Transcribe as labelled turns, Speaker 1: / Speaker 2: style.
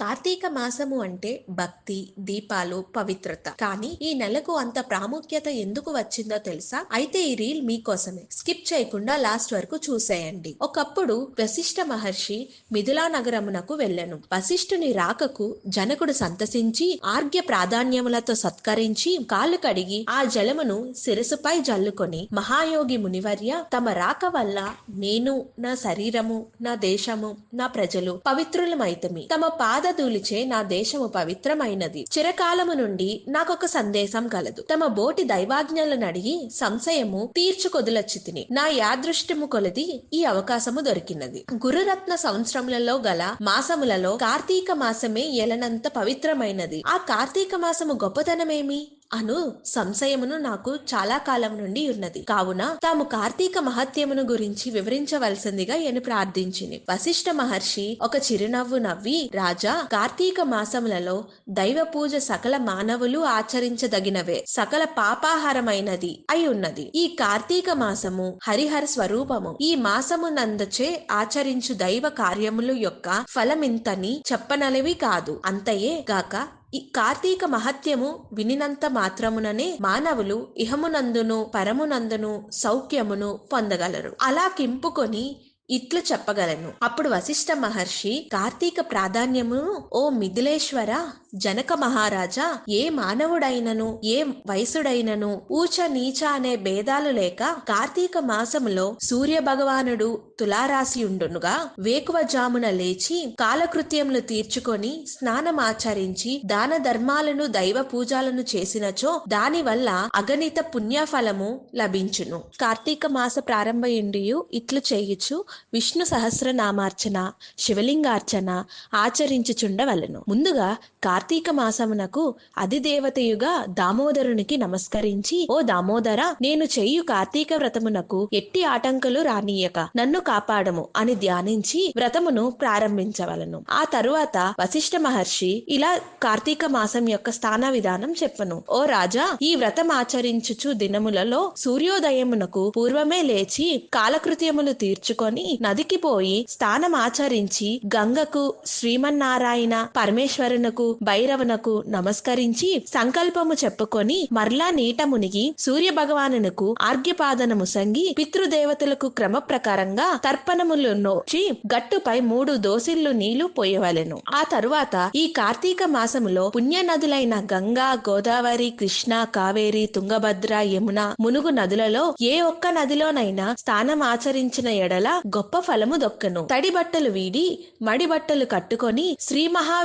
Speaker 1: కార్తీక మాసము అంటే భక్తి దీపాలు పవిత్రత. కానీ ఈ నెలకు అంత ప్రాముఖ్యత ఎందుకు వచ్చిందో తెలుసా? అయితే ఈ రీల్ మీకోసమే. స్కిప్ చేయకుండా లాస్ట్ వరకు చూసేయండి. ఒకప్పుడు వశిష్ఠ మహర్షి మిథులా నగరమునకు వెళ్ళను. వశిష్ఠుని రాకకు జనకుడు సంతసించి ఆర్గ్య ప్రాధాన్యములతో సత్కరించి కాళ్ళు కడిగి ఆ జలమును శిరసుపై జల్లుకొని మహాయోగి మునివర్య తమ రాక వల్ల నేను నా శరీరము నా దేశము నా ప్రజలు పవిత్రులమైతమి. తమ పాద పాదధూలిచే నా దేశము పవిత్రమైనది. చిరకాలము నుండి నాకొక సందేశం కలదు. తమ బోటి దైవాజ్ఞలను అడిగి సంశయము తీర్చుకొదులచ్చితిని. నా యాదృష్టము కొలది ఈ అవకాశము దొరికినది. గురురత్న సంవత్సరములలో గల మాసములలో కార్తీక మాసమే ఎలనంత పవిత్రమైనది. ఆ కార్తీక మాసము గొప్పతనమేమి? అను సంశయమును నాకు చాలా కాలం నుండి ఉన్నది. కావున తాము కార్తీక మహత్యమును గురించి వివరించవలసిందిగా ఎను ప్రార్థించింది వశిష్ఠ మహర్షి ఒక చిరునవ్వు నవ్వి రాజా కార్తీక మాసములలో దైవ పూజ సకల మానవులు ఆచరించదగినవే సకల పాపాహారమైనది అయి ఉన్నది. ఈ కార్తీక మాసము హరిహర స్వరూపము. ఈ మాసము నందచే ఆచరించు దైవ కార్యములు యొక్క ఫలమింతని చెప్పనలివి కాదు. అంతయే గాక ఈ కార్తీక మహత్యము వినినంత మాత్రముననే మానవులు ఇహమునందును పరమునందును సౌఖ్యమును పొందగలరు. అలా కింపుకొని ఇట్లు చెప్పగలను. అప్పుడు వశిష్ఠ మహర్షి కార్తీక ప్రాధాన్యమును ఓ మిథిలేశ్వర జనక మహారాజా ఏ మానవుడైనను ఏ వయసుడైనను ఊచ నీచ అనే భేదాలు లేక కార్తీక మాసములో సూర్య భగవానుడు తులారాశి ఉండునుగా వేకువ జామున లేచి కాలకృత్యములు తీర్చుకొని స్నానమాచరించి దాన ధర్మాలను దైవ పూజలను చేసినచో దాని వల్ల అగణిత పుణ్యఫలము లభించును. కార్తీక మాస ప్రారంభయుండియు ఇట్లు చేయుచు విష్ణు సహస్రనామార్చన శివలింగార్చన ఆచరించుచుండవలను. ముందుగా కార్తీక మాసమునకు అధిదేవతయుగా దామోదరునికి నమస్కరించి ఓ దామోదర నేను చేయు కార్తీక వ్రతమునకు ఎట్టి ఆటంకులు రానీయక. నన్ను కాపాడము అని ధ్యానించి వ్రతమును ప్రారంభించవలను. ఆ తరువాత వశిష్ఠ మహర్షి ఇలా కార్తీక మాసం యొక్క స్థాన విధానం చెప్పను. ఓ రాజా ఈ వ్రతం ఆచరించుచు దినములలో సూర్యోదయమునకు పూర్వమే లేచి కాలకృత్యములు తీర్చుకొని నదికి పోయి స్థానం ఆచరించి గంగకు శ్రీమన్నారాయణ పరమేశ్వరునకు భైరవనకు నమస్కరించి సంకల్పము చెప్పుకొని మరలా నీట మునిగి సూర్య భగవానునకు ఆర్ఘ్యపాదనము సంగి పితృదేవతలకు క్రమ ప్రకారంగా తర్పణములు నోచి గట్టుపై మూడు దోసిళ్ళు నీళ్ళు పోయవలెను. ఆ తరువాత ఈ కార్తీక మాసములో పుణ్య నదులైన గంగా గోదావరి కృష్ణ కావేరి తుంగభద్ర యమున మునుగు నదులలో ఏ ఒక్క నదిలోనైనా స్థానం ఆచరించిన ఎడల గొప్ప ఫలము దొక్కను. తడి బట్టలు వీడి మడి బట్టలు కట్టుకొని శ్రీ మహా